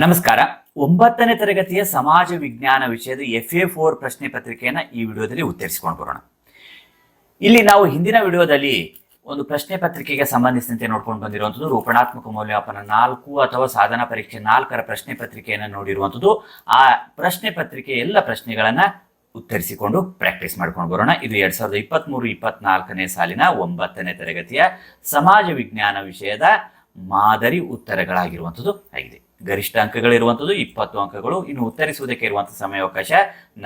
ನಮಸ್ಕಾರ. ಒಂಬತ್ತನೇ ತರಗತಿಯ ಸಮಾಜ ವಿಜ್ಞಾನ ವಿಷಯದ ಎಫ್ ಎ ಫೋರ್ ಪ್ರಶ್ನೆ ಪತ್ರಿಕೆಯನ್ನು ಈ ವಿಡಿಯೋದಲ್ಲಿ ಉತ್ತರಿಸಿಕೊಂಡು ಬರೋಣ. ಇಲ್ಲಿ ನಾವು ಹಿಂದಿನ ವಿಡಿಯೋದಲ್ಲಿ ಒಂದು ಪ್ರಶ್ನೆ ಪತ್ರಿಕೆಗೆ ಸಂಬಂಧಿಸಿದಂತೆ ನೋಡ್ಕೊಂಡು ಬಂದಿರುವಂಥದ್ದು, ರೂಪಣಾತ್ಮಕ ಮೌಲ್ಯಮಾಪನ ನಾಲ್ಕು ಅಥವಾ ಸಾಧನ ಪರೀಕ್ಷೆ ನಾಲ್ಕರ ಪ್ರಶ್ನೆ ಪತ್ರಿಕೆಯನ್ನು ನೋಡಿರುವಂಥದ್ದು. ಆ ಪ್ರಶ್ನೆ ಪತ್ರಿಕೆ ಎಲ್ಲ ಪ್ರಶ್ನೆಗಳನ್ನು ಉತ್ತರಿಸಿಕೊಂಡು ಪ್ರಾಕ್ಟೀಸ್ ಮಾಡ್ಕೊಂಡು ಬರೋಣ. ಇದು ಎರಡ್ ಸಾವಿರದ ಇಪ್ಪತ್ತ್ಮೂರು ಇಪ್ಪತ್ನಾಲ್ಕನೇ ಸಾಲಿನ ಒಂಬತ್ತನೇ ತರಗತಿಯ ಸಮಾಜ ವಿಜ್ಞಾನ ವಿಷಯದ ಮಾದರಿ ಉತ್ತರಗಳಾಗಿರುವಂಥದ್ದು. ಆಗಿದೆ. ಗರಿಷ್ಠ ಅಂಕಗಳಿರುವಂಥದ್ದು ಇಪ್ಪತ್ತು ಅಂಕಗಳು. ಇನ್ನು ಉತ್ತರಿಸುವುದಕ್ಕೆ ಇರುವಂತಹ ಸಮಯಾವಕಾಶ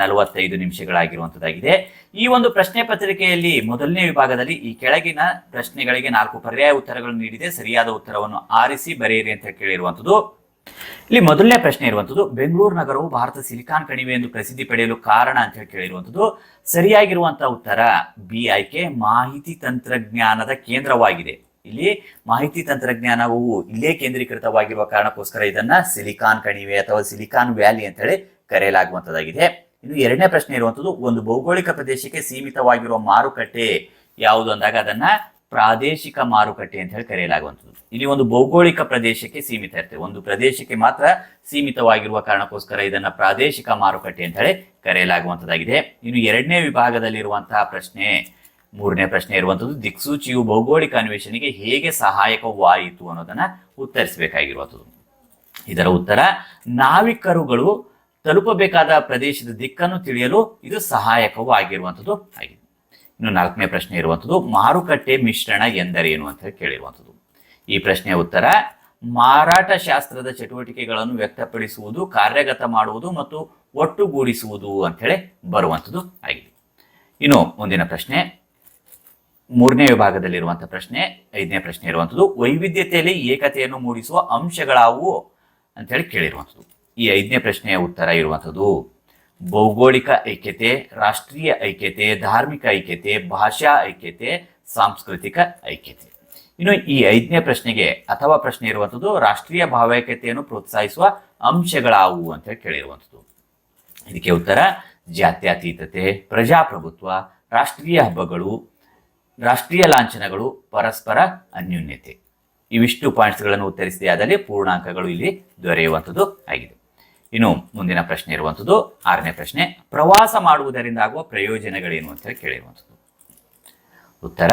ನಲವತ್ತೈದು ನಿಮಿಷಗಳಾಗಿರುವಂಥದ್ದಾಗಿದೆ ಈ ಒಂದು ಪ್ರಶ್ನೆ ಪತ್ರಿಕೆಯಲ್ಲಿ ಮೊದಲನೇ ವಿಭಾಗದಲ್ಲಿ ಈ ಕೆಳಗಿನ ಪ್ರಶ್ನೆಗಳಿಗೆ ನಾಲ್ಕು ಪರ್ಯಾಯ ಉತ್ತರಗಳನ್ನು ನೀಡಿದೆ. ಸರಿಯಾದ ಉತ್ತರವನ್ನು ಆರಿಸಿ ಬರೆಯಿರಿ ಅಂತ ಕೇಳಿರುವಂಥದ್ದು ಇಲ್ಲಿ ಮೊದಲನೇ ಪ್ರಶ್ನೆ ಇರುವಂಥದ್ದು ಬೆಂಗಳೂರು ನಗರವು ಭಾರತ ಸಿಲಿಕಾನ್ ಕಣಿವೆ ಎಂದು ಪ್ರಸಿದ್ಧಿ ಪಡೆಯಲು ಕಾರಣ ಅಂತ ಹೇಳಿ ಕೇಳಿರುವಂಥದ್ದು ಸರಿಯಾಗಿರುವಂತಹ ಉತ್ತರ ಬಿ ಆಯ್ಕೆ ಮಾಹಿತಿ ತಂತ್ರಜ್ಞಾನದ ಕೇಂದ್ರವಾಗಿದೆ. ಇಲ್ಲಿ ಮಾಹಿತಿ ತಂತ್ರಜ್ಞಾನವು ಇಲ್ಲೇ ಕೇಂದ್ರೀಕೃತವಾಗಿರುವ ಕಾರಣಕ್ಕೋಸ್ಕರ ಇದನ್ನ ಸಿಲಿಕಾನ್ ಕಣಿವೆ ಅಥವಾ ಸಿಲಿಕಾನ್ ವ್ಯಾಲಿ ಅಂತ ಹೇಳಿ ಕರೆಯಲಾಗುವಂತದ್ದಾಗಿದೆ. ಇನ್ನು ಎರಡನೇ ಪ್ರಶ್ನೆ ಇರುವಂತದ್ದು, ಒಂದು ಭೌಗೋಳಿಕ ಪ್ರದೇಶಕ್ಕೆ ಸೀಮಿತವಾಗಿರುವ ಮಾರುಕಟ್ಟೆ ಯಾವುದು ಅಂದಾಗ ಅದನ್ನ ಪ್ರಾದೇಶಿಕ ಮಾರುಕಟ್ಟೆ ಅಂತ ಹೇಳಿ ಕರೆಯಲಾಗುವಂಥದ್ದು ಇಲ್ಲಿ ಒಂದು ಭೌಗೋಳಿಕ ಪ್ರದೇಶಕ್ಕೆ ಸೀಮಿತ ಇರ್ತದೆ. ಒಂದು ಪ್ರದೇಶಕ್ಕೆ ಮಾತ್ರ ಸೀಮಿತವಾಗಿರುವ ಕಾರಣಕ್ಕೋಸ್ಕರ ಇದನ್ನ ಪ್ರಾದೇಶಿಕ ಮಾರುಕಟ್ಟೆ ಅಂತ ಹೇಳಿ ಕರೆಯಲಾಗುವಂಥದ್ದಾಗಿದೆ ಇನ್ನು ಎರಡನೇ ವಿಭಾಗದಲ್ಲಿರುವಂತಹ ಪ್ರಶ್ನೆ ಮೂರನೇ ಪ್ರಶ್ನೆ ಇರುವಂಥದ್ದು ದಿಕ್ಸೂಚಿಯು ಭೌಗೋಳಿಕ ಅನ್ವೇಷಣೆಗೆ ಹೇಗೆ ಸಹಾಯಕವಾಯಿತು ಅನ್ನೋದನ್ನ ಉತ್ತರಿಸಬೇಕಾಗಿರುವಂಥದ್ದು ಇದರ ಉತ್ತರ, ನಾವಿಕರುಗಳು ತಲುಪಬೇಕಾದ ಪ್ರದೇಶದ ದಿಕ್ಕನ್ನು ತಿಳಿಯಲು ಇದು ಸಹಾಯಕವೂ ಆಗಿರುವಂಥದ್ದು ಆಗಿದೆ. ಇನ್ನು ನಾಲ್ಕನೇ ಪ್ರಶ್ನೆ ಇರುವಂಥದ್ದು ಮಾರುಕಟ್ಟೆ ಮಿಶ್ರಣ ಎಂದರೇನು ಅಂತ ಕೇಳಿರುವಂಥದ್ದು ಈ ಪ್ರಶ್ನೆಯ ಉತ್ತರ ಮಾರಾಟ ಶಾಸ್ತ್ರದ ಚಟುವಟಿಕೆಗಳನ್ನು ವ್ಯಕ್ತಪಡಿಸುವುದು, ಕಾರ್ಯಗತ ಮಾಡುವುದು ಮತ್ತು ಒಟ್ಟುಗೂಡಿಸುವುದು ಅಂತೇಳಿ ಬರುವಂಥದ್ದು ಆಗಿದೆ. ಇನ್ನು ಮುಂದಿನ ಪ್ರಶ್ನೆ ಮೂರನೇ ವಿಭಾಗದಲ್ಲಿರುವಂತಹ ಪ್ರಶ್ನೆ, ಐದನೇ ಪ್ರಶ್ನೆ ಇರುವಂಥದ್ದು, ವೈವಿಧ್ಯತೆಯಲ್ಲಿ ಏಕತೆಯನ್ನು ಮೂಡಿಸುವ ಅಂಶಗಳಾವು ಅಂತ ಹೇಳಿ ಕೇಳಿರುವಂಥದ್ದು. ಈ ಐದನೇ ಪ್ರಶ್ನೆಯ ಉತ್ತರ ಇರುವಂಥದ್ದು, ಭೌಗೋಳಿಕ ಐಕ್ಯತೆ, ರಾಷ್ಟ್ರೀಯ ಐಕ್ಯತೆ, ಧಾರ್ಮಿಕ ಐಕ್ಯತೆ, ಭಾಷಾ ಐಕ್ಯತೆ, ಸಾಂಸ್ಕೃತಿಕ ಐಕ್ಯತೆ. ಇನ್ನು ಈ ಐದನೇ ಪ್ರಶ್ನೆಗೆ ಅಥವಾ ಪ್ರಶ್ನೆ ಇರುವಂಥದ್ದು, ರಾಷ್ಟ್ರೀಯ ಭಾವೈಕ್ಯತೆಯನ್ನು ಪ್ರೋತ್ಸಾಹಿಸುವ ಅಂಶಗಳಾವು ಅಂತ ಕೇಳಿರುವಂಥದ್ದು. ಇದಕ್ಕೆ ಉತ್ತರ, ಜಾತ್ಯತೀತತೆ, ಪ್ರಜಾಪ್ರಭುತ್ವ, ರಾಷ್ಟ್ರೀಯ ಹಬ್ಬಗಳು ರಾಷ್ಟ್ರೀಯ ಲಾಂಛನಗಳು ಪರಸ್ಪರ ಅನ್ಯೂನ್ಯತೆ. ಇವಿಷ್ಟು ಪಾಯಿಂಟ್ಸ್ಗಳನ್ನು ಉತ್ತರಿಸಿದೆ ಆದಲ್ಲಿ ಪೂರ್ಣಾಂಕಗಳು ಇಲ್ಲಿ ದೊರೆಯುವಂಥದ್ದು ಆಗಿದೆ. ಇನ್ನು ಮುಂದಿನ ಪ್ರಶ್ನೆ ಇರುವಂಥದ್ದು, ಆರನೇ ಪ್ರಶ್ನೆ, ಪ್ರವಾಸ ಮಾಡುವುದರಿಂದ ಆಗುವ ಪ್ರಯೋಜನಗಳೇನು ಅಂತ ಕೇಳಿರುವಂಥದ್ದು. ಉತ್ತರ,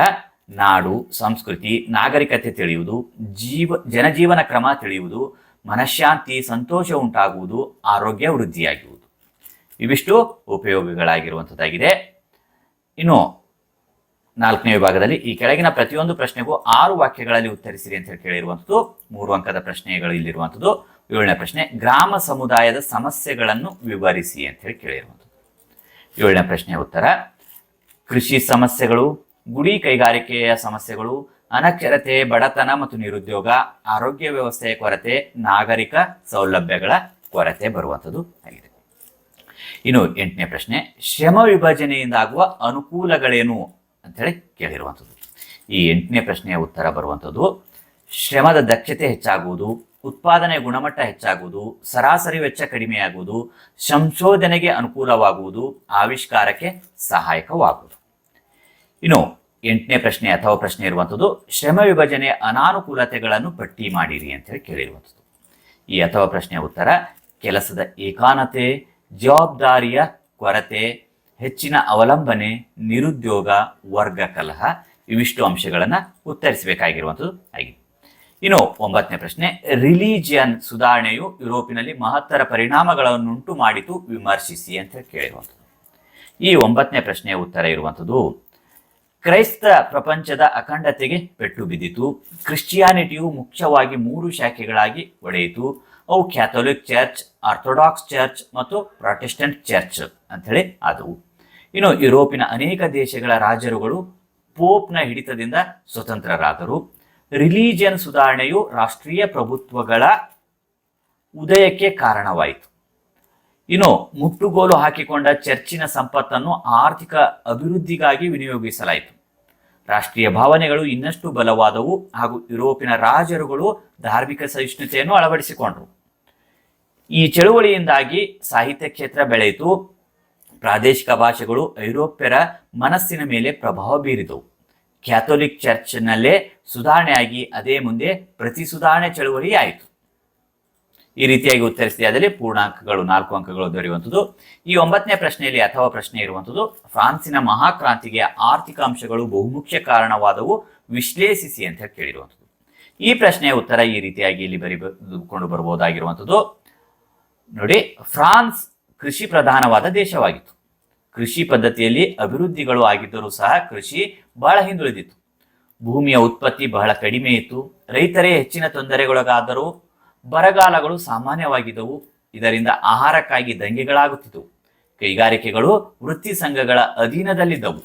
ನಾಡು, ಸಂಸ್ಕೃತಿ, ನಾಗರಿಕತೆ ತಿಳಿಯುವುದು, ಜೀವ, ಜನಜೀವನ ಕ್ರಮ ತಿಳಿಯುವುದು, ಮನಃಶಾಂತಿ, ಸಂತೋಷ ಉಂಟಾಗುವುದು, ಆರೋಗ್ಯ ವೃದ್ಧಿಯಾಗುವುದು ಇವಿಷ್ಟು ಉಪಯೋಗಗಳಾಗಿರುವಂಥದ್ದಾಗಿದೆ. ಇನ್ನು ನಾಲ್ಕನೇ ವಿಭಾಗದಲ್ಲಿ ಈ ಕೆಳಗಿನ ಪ್ರತಿಯೊಂದು ಪ್ರಶ್ನೆಗೂ ಆರು ವಾಕ್ಯಗಳಲ್ಲಿ ಉತ್ತರಿಸಿರಿ ಅಂತ ಹೇಳಿ ಕೇಳಿರುವಂಥದ್ದು, ಮೂರು ಅಂಕದ ಪ್ರಶ್ನೆಗಳು ಇಲ್ಲಿರುವಂಥದ್ದು, ಏಳನೇ ಪ್ರಶ್ನೆ, ಗ್ರಾಮ ಸಮುದಾಯದ ಸಮಸ್ಯೆಗಳನ್ನು ವಿವರಿಸಿ ಅಂತ ಹೇಳಿ ಕೇಳಿರುವಂಥದ್ದು. ಏಳನೇ ಪ್ರಶ್ನೆಯ ಉತ್ತರ, ಕೃಷಿ ಸಮಸ್ಯೆಗಳು, ಗುಡಿ ಕೈಗಾರಿಕೆಯ ಸಮಸ್ಯೆಗಳು, ಅನಕ್ಷರತೆ, ಬಡತನ ಮತ್ತು ನಿರುದ್ಯೋಗ, ಆರೋಗ್ಯ ವ್ಯವಸ್ಥೆಯ ಕೊರತೆ, ನಾಗರಿಕ ಸೌಲಭ್ಯಗಳ ಕೊರತೆ ಬರುವಂಥದ್ದು ಆಗಿದೆ. ಇನ್ನು ಎಂಟನೇ ಪ್ರಶ್ನೆ, ಶ್ರಮ ವಿಭಜನೆಯಿಂದಾಗುವ ಅನುಕೂಲಗಳೇನು? ಅಂತೇಳಿ ಕೇಳಿರುವಂಥದ್ದು. ಈ ಎಂಟನೇ ಪ್ರಶ್ನೆಯ ಉತ್ತರ ಬರುವಂಥದ್ದು, ಶ್ರಮದ ದಕ್ಷತೆ ಹೆಚ್ಚಾಗುವುದು, ಉತ್ಪಾದನೆ ಗುಣಮಟ್ಟ ಹೆಚ್ಚಾಗುವುದು, ಸರಾಸರಿ ವೆಚ್ಚ ಕಡಿಮೆಯಾಗುವುದು, ಸಂಶೋಧನೆಗೆ ಅನುಕೂಲವಾಗುವುದು, ಆವಿಷ್ಕಾರಕ್ಕೆ ಸಹಾಯಕವಾಗುವುದು. ಇನ್ನು ಎಂಟನೇ ಪ್ರಶ್ನೆ ಅಥವಾ ಪ್ರಶ್ನೆ ಇರುವಂಥದ್ದು, ಶ್ರಮ ವಿಭಜನೆ ಅನಾನುಕೂಲತೆಗಳನ್ನು ಪಟ್ಟಿ ಮಾಡಿರಿ ಅಂತ ಹೇಳಿ ಕೇಳಿರುವಂಥದ್ದು. ಈ ಅಥವಾ ಪ್ರಶ್ನೆಯ ಉತ್ತರ, ಕೆಲಸದ ಏಕಾನತೆ, ಜವಾಬ್ದಾರಿಯ ಕೊರತೆ ಹೆಚ್ಚಿನ ಅವಲಂಬನೆ, ನಿರುದ್ಯೋಗ, ವರ್ಗ, ಕಲಹ ಇವಿಷ್ಟು ಅಂಶಗಳನ್ನು ಉತ್ತರಿಸಬೇಕಾಗಿರುವಂಥದ್ದು ಆಗಿದೆ. ಇನ್ನು ಒಂಬತ್ತನೇ ಪ್ರಶ್ನೆ, ರಿಲಿಜಿಯನ್ ಸುಧಾರಣೆಯು ಯುರೋಪಿನಲ್ಲಿ ಮಹತ್ತರ ಪರಿಣಾಮಗಳನ್ನುಂಟು ಮಾಡಿತು ವಿಮರ್ಶಿಸಿ ಅಂತ ಕೇಳಿರುವಂಥದ್ದು. ಈ ಒಂಬತ್ತನೇ ಪ್ರಶ್ನೆಯ ಉತ್ತರ ಇರುವಂಥದ್ದು, ಕ್ರೈಸ್ತ ಪ್ರಪಂಚದ ಅಖಂಡತೆಗೆ ಪೆಟ್ಟು ಬಿದ್ದಿತು, ಕ್ರಿಶ್ಚಿಯಾನಿಟಿಯು ಮುಖ್ಯವಾಗಿ ಮೂರು ಶಾಖೆಗಳಾಗಿ ಒಡೆಯಿತು, ಅವು ಕ್ಯಾಥೋಲಿಕ್ ಚರ್ಚ್, ಆರ್ಥೋಡಾಕ್ಸ್ ಚರ್ಚ್ ಮತ್ತು ಪ್ರಾಟೆಸ್ಟೆಂಟ್ ಚರ್ಚ್ ಅಂಥೇಳಿ ಆದವು. ಇನ್ನು ಯುರೋಪಿನ ಅನೇಕ ದೇಶಗಳ ರಾಜರುಗಳು ಪೋಪ್ನ ಹಿಡಿತದಿಂದ ಸ್ವತಂತ್ರರಾದರು. ರಿಲಿಜಿಯನ್ ಸುಧಾರಣೆಯು ರಾಷ್ಟ್ರೀಯ ಪ್ರಭುತ್ವಗಳ ಉದಯಕ್ಕೆ ಕಾರಣವಾಯಿತು. ಇನ್ನು ಮುಟ್ಟುಗೋಲು ಹಾಕಿಕೊಂಡ ಚರ್ಚಿನ ಸಂಪತ್ತನ್ನು ಆರ್ಥಿಕ ಅಭಿವೃದ್ಧಿಗಾಗಿ ವಿನಿಯೋಗಿಸಲಾಯಿತು. ರಾಷ್ಟ್ರೀಯ ಭಾವನೆಗಳು ಇನ್ನಷ್ಟು ಬಲವಾದವು ಹಾಗೂ ಯುರೋಪಿನ ರಾಜರುಗಳು ಧಾರ್ಮಿಕ ಸಹಿಷ್ಣುತೆಯನ್ನು ಅಳವಡಿಸಿಕೊಂಡರು. ಈ ಚಳುವಳಿಯಿಂದಾಗಿ ಸಾಹಿತ್ಯ ಕ್ಷೇತ್ರ ಬೆಳೆಯಿತು. ಪ್ರಾದೇಶಿಕ ಭಾಷೆಗಳು ಐರೋಪ್ಯರ ಮನಸ್ಸಿನ ಮೇಲೆ ಪ್ರಭಾವ ಬೀರಿದವು. ಕ್ಯಾಥೋಲಿಕ್ ಚರ್ಚ್ನಲ್ಲೇ ಸುಧಾರಣೆಯಾಗಿ ಅದೇ ಮುಂದೆ ಪ್ರತಿ ಸುಧಾರಣೆ ಚಳುವಳಿ ಆಯಿತು. ಈ ರೀತಿಯಾಗಿ ಉತ್ತರಿಸಿದೆ ಪೂರ್ಣಾಂಕಗಳು, ನಾಲ್ಕು ಅಂಕಗಳು ದೊರೆಯುವಂಥದ್ದು. ಈ ಒಂಬತ್ತನೇ ಪ್ರಶ್ನೆಯಲ್ಲಿ ಅಥವಾ ಪ್ರಶ್ನೆ ಇರುವಂಥದ್ದು, ಫ್ರಾನ್ಸಿನ ಮಹಾಕ್ರಾಂತಿಗೆ ಆರ್ಥಿಕ ಅಂಶಗಳು ಬಹುಮುಖ್ಯ ಕಾರಣವಾದವು, ವಿಶ್ಲೇಷಿಸಿ ಅಂತ ಕೇಳಿರುವಂಥದ್ದು. ಈ ಪ್ರಶ್ನೆಯ ಉತ್ತರ ಈ ರೀತಿಯಾಗಿ ಇಲ್ಲಿ ಬರಿಕೊಂಡು ಬರಬಹುದಾಗಿರುವಂಥದ್ದು ನೋಡಿ, ಫ್ರಾನ್ಸ್ ಕೃಷಿ ಪ್ರಧಾನವಾದ ದೇಶವಾಗಿತ್ತು. ಕೃಷಿ ಪದ್ಧತಿಯಲ್ಲಿ ಅಭಿವೃದ್ಧಿಗಳು ಆಗಿದ್ದರೂ ಸಹ ಕೃಷಿ ಬಹಳ ಹಿಂದುಳಿದಿತ್ತು. ಭೂಮಿಯ ಉತ್ಪತ್ತಿ ಬಹಳ ಕಡಿಮೆ ಇತ್ತು. ರೈತರೇ ಹೆಚ್ಚಿನ ತೊಂದರೆಗೊಳಗಾದರೂ ಬರಗಾಲಗಳು ಸಾಮಾನ್ಯವಾಗಿದ್ದವು. ಇದರಿಂದ ಆಹಾರಕ್ಕಾಗಿ ದಂಗೆಗಳಾಗುತ್ತಿದ್ದವು. ಕೈಗಾರಿಕೆಗಳು ವೃತ್ತಿ ಸಂಘಗಳ ಅಧೀನದಲ್ಲಿದ್ದವು.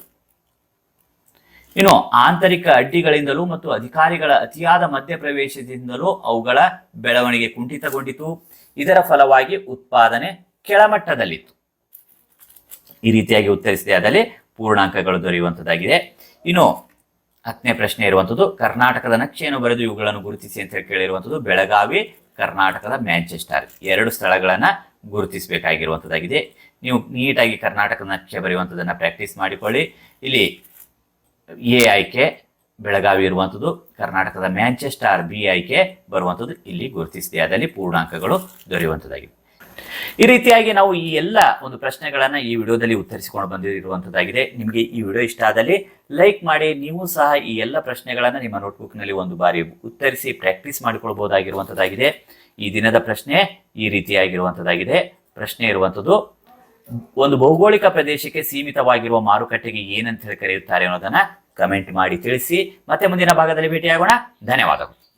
ಇನ್ನು ಆಂತರಿಕ ಅಡ್ಡಿಗಳಿಂದಲೂ ಮತ್ತು ಅಧಿಕಾರಿಗಳ ಅತಿಯಾದ ಮಧ್ಯಪ್ರವೇಶದಿಂದಲೂ ಅವುಗಳ ಬೆಳವಣಿಗೆ ಕುಂಠಿತಗೊಂಡಿತು. ಇದರ ಫಲವಾಗಿ ಉತ್ಪಾದನೆ ಕೆಳಮಟ್ಟದಲ್ಲಿತ್ತು. ಈ ರೀತಿಯಾಗಿ ಉತ್ತರಿಸಿದೆ. ಅದರಲ್ಲಿ ಪೂರ್ಣಾಂಕಗಳು ದೊರೆಯುವಂಥದ್ದಾಗಿದೆ. ಇನ್ನು ಹತ್ತನೇ ಪ್ರಶ್ನೆ ಇರುವಂಥದ್ದು, ಕರ್ನಾಟಕದ ನಕ್ಷೆಯನ್ನು ಬರೆದು ಇವುಗಳನ್ನು ಗುರುತಿಸಿ ಅಂತ ಹೇಳಿ ಕೇಳಿರುವಂಥದ್ದು, ಬೆಳಗಾವಿ, ಕರ್ನಾಟಕದ ಮ್ಯಾಂಚೆಸ್ಟರ್. ಎರಡು ಸ್ಥಳಗಳನ್ನು ಗುರುತಿಸಬೇಕಾಗಿರುವಂಥದ್ದಾಗಿದೆ. ನೀವು ನೀಟಾಗಿ ಕರ್ನಾಟಕದ ನಕ್ಷೆ ಬರೆಯುವಂಥದ್ದನ್ನು ಪ್ರಾಕ್ಟೀಸ್ ಮಾಡಿಕೊಳ್ಳಿ. ಇಲ್ಲಿ ಎ ಆಯ್ಕೆ ಬೆಳಗಾವಿ ಇರುವಂಥದ್ದು, ಕರ್ನಾಟಕದ ಮ್ಯಾಂಚೆಸ್ಟರ್, ಬಿ ಆಯ್ಕೆ ಬರುವಂಥದ್ದು ಇಲ್ಲಿ ಗುರುತಿಸಿದೆ. ಅದರಲ್ಲಿ ಪೂರ್ಣಾಂಕಗಳು ದೊರೆಯುವಂಥದ್ದಾಗಿದೆ. ಈ ರೀತಿಯಾಗಿ ನಾವು ಈ ಎಲ್ಲ ಒಂದು ಪ್ರಶ್ನೆಗಳನ್ನ ಈ ವಿಡಿಯೋದಲ್ಲಿ ಉತ್ತರಿಸಿಕೊಂಡು ಬಂದಿರುವಂತದ್ದಾಗಿದೆ. ನಿಮಗೆ ಈ ವಿಡಿಯೋ ಇಷ್ಟ ಆದಲ್ಲಿ ಲೈಕ್ ಮಾಡಿ, ನೀವು ಸಹ ಈ ಎಲ್ಲ ಪ್ರಶ್ನೆಗಳನ್ನ ನಿಮ್ಮ ನೋಟ್ಬುಕ್ನಲ್ಲಿ ಒಂದು ಬಾರಿ ಉತ್ತರಿಸಿ ಪ್ರಾಕ್ಟೀಸ್ ಮಾಡಿಕೊಳ್ಬಹುದಾಗಿರುವಂತದ್ದಾಗಿದೆ. ಈ ದಿನದ ಪ್ರಶ್ನೆ ಈ ರೀತಿಯಾಗಿರುವಂತದ್ದಾಗಿದೆ. ಪ್ರಶ್ನೆ ಇರುವಂತದ್ದು, ಒಂದು ಭೌಗೋಳಿಕ ಪ್ರದೇಶಕ್ಕೆ ಸೀಮಿತವಾಗಿರುವ ಮಾರುಕಟ್ಟೆಗೆ ಏನಂತ ಹೇಳಿ ಕರೆಯುತ್ತಾರೆ ಅನ್ನೋದನ್ನ ಕಮೆಂಟ್ ಮಾಡಿ ತಿಳಿಸಿ, ಮತ್ತೆ ಮುಂದಿನ ಭಾಗದಲ್ಲಿ ಭೇಟಿಯಾಗೋಣ. ಧನ್ಯವಾದಗಳು.